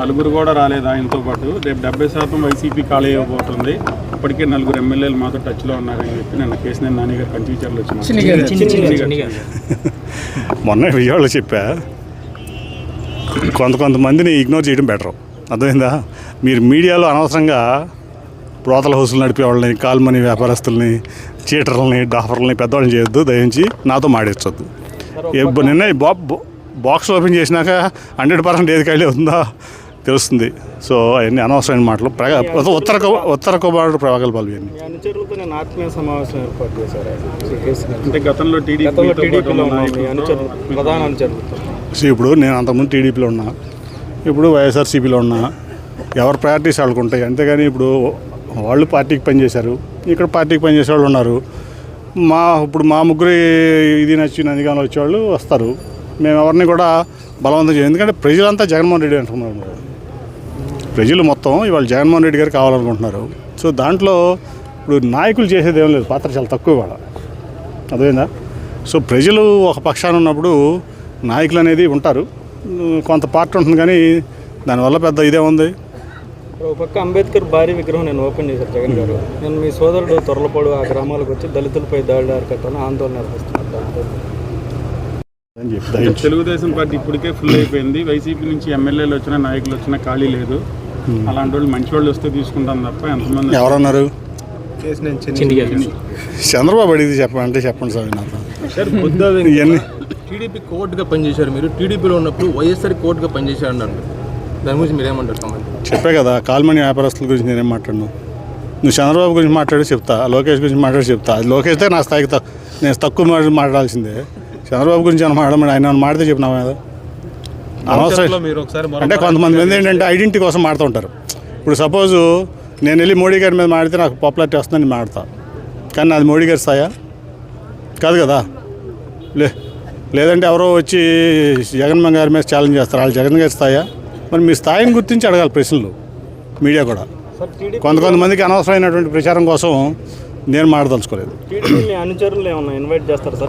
నలుగురు కూడా రాలేదు ఆయనతో పాటు? రేపు డెబ్బై శాతం వైసీపీ ఖాళీ అయిపోతుంది. ఇప్పటికే నలుగురు ఎమ్మెల్యేలు మాతో టచ్లో ఉన్నారని చెప్పి నిన్న కేసీఆర్ నాని గారు కంచీచర్లు వచ్చిన మొన్న విజయవాడలో చెప్పా. కొంత కొంతమందిని ఇగ్నోర్ చేయడం బెటర్. అర్థమైందా? మీరు మీడియాలో అనవసరంగా ప్రోతల హౌసులు నడిపే వాళ్ళని కాల్మనీ వ్యాపారస్తుల్ని చీటర్లని డాఫర్లని పెద్దవాళ్ళని చేయొద్దు. దయించి నాతో మాడించొద్దు నిన్న బాక్స్ ఓపెన్ చేసినాక హండ్రెడ్ పర్సెంట్ ఏది ఖాళీ ఉందో తెలుస్తుంది. సో అవన్నీ అనవసరమైన మాటలు. ప్రగా ఉత్తర ఉత్తర కుమారుడు ప్రగల్భాలు ఇవన్నీ. ఆత్మీయ సమావేశం ఏర్పాటు చేశారు? శ్రీ కేసీఆర్ అంటే గతంలో అనుచరులు ఇప్పుడు నేను అంతకుముందు టీడీపీలో ఉన్నా. ఇప్పుడు వైఎస్ఆర్సీపీలో ఉన్నా. ఎవరి ప్రయారిటీస్ వాళ్ళకు ఉంటాయి అంతేగాని ఇప్పుడు వాళ్ళు పార్టీకి పనిచేశారు. ఇక్కడ పార్టీకి పనిచేసే వాళ్ళు ఉన్నారు. మా ఇప్పుడు మా ముగ్గురు ఇది నచ్చి నందిగామలో వచ్చేవాళ్ళు వస్తారు. మేము ఎవరిని కూడా బలవంతం చేయం ఎందుకంటే ప్రజలంతా జగన్మోహన్ రెడ్డి అంటున్నారు. ప్రజలు మొత్తం ఇవాళ జగన్మోహన్ రెడ్డి గారు కావాలనుకుంటున్నారు. సో దాంట్లో ఇప్పుడు నాయకులు చేసేది ఏం లేదు పాత్ర చాలా తక్కువ ఇవాళ. అదేనా సో ప్రజలు ఒక పక్షాన ఉన్నప్పుడు నాయకులు అనేది ఉంటారు. కొంత పార్టీ ఉంటుంది కానీ దానివల్ల పెద్ద ఇదే ఉంది. ఒక పక్క అంబేద్కర్ భారీ విగ్రహం నేను ఓపెన్ చేశారు జగన్ గారు. నేను మీ సోదరుడు త్వరలపాడు ఆ గ్రామాలకు వచ్చి దళితులపై దాడులు అరికట్టాలని ఆందోళన నిర్వహిస్తున్నారు. తెలుగుదేశం పార్టీ ఇప్పటికే ఫుల్ అయిపోయింది. వైసీపీ నుంచి ఎమ్మెల్యేలు వచ్చినా నాయకులు వచ్చినా ఖాళీ లేదు. అలాంటి వాళ్ళు మంచి వాళ్ళు వస్తే తీసుకుంటాం తప్ప ఎంతమంది ఎవరన్నారు? చంద్రబాబు అడిగి చెప్పండి చెప్పండి సార్ నాకు. సార్ ఇవన్నీ. టీడీపీ కోర్టుగా పనిచేశారు మీరు. టీడీపీలో ఉన్నప్పుడు వైఎస్ఆర్ కోర్టుగా పనిచేశారు అన్నారు. దాని గురించి మీరు ఏమంటారు కామెంట్? చెప్పే కదా కాల్మనీ వ్యాపారస్తుల గురించి నేనేం మాట్లాడను. నువ్వు చంద్రబాబు గురించి మాట్లాడి చెప్తా లోకేష్ గురించి మాట్లాడి చెప్తా. అది లోకేష్ నా స్థాయికి నేను తక్కువ మాట మాట్లాడాల్సిందే. చంద్రబాబు గురించి ఏమైనా మాట్లాడమని ఆయన ఏమైనా మాడితే చెప్పినావా? కదా అనవసరం. అంటే కొంతమంది మంది ఏంటంటే ఐడెంటిటీ కోసం మాడుతుంటారు ఇప్పుడు సపోజ్ నేను వెళ్ళి మోడీ గారి మీద మాడితే నాకు పాపులారిటీ వస్తుందని మాడతా. కానీ నాది మోడీ గారి స్థాయా? కాదు కదా. లే లేదంటే ఎవరో వచ్చి జగన్మోహన్ గారి మీద ఛాలెంజ్ చేస్తారు. వాళ్ళు జగన్ గారి స్థాయా? మరి మీ స్థాయిని గుర్తించి అడగాలి ప్రశ్నలు. మీడియా కూడా. కొంత కొంతమందికి అనవసరమైనటువంటి ప్రచారం కోసం నేను మాడదలుచుకోలేదు. అనుచరులు ఏమన్నా ఇన్వైట్ చేస్తారు సార్?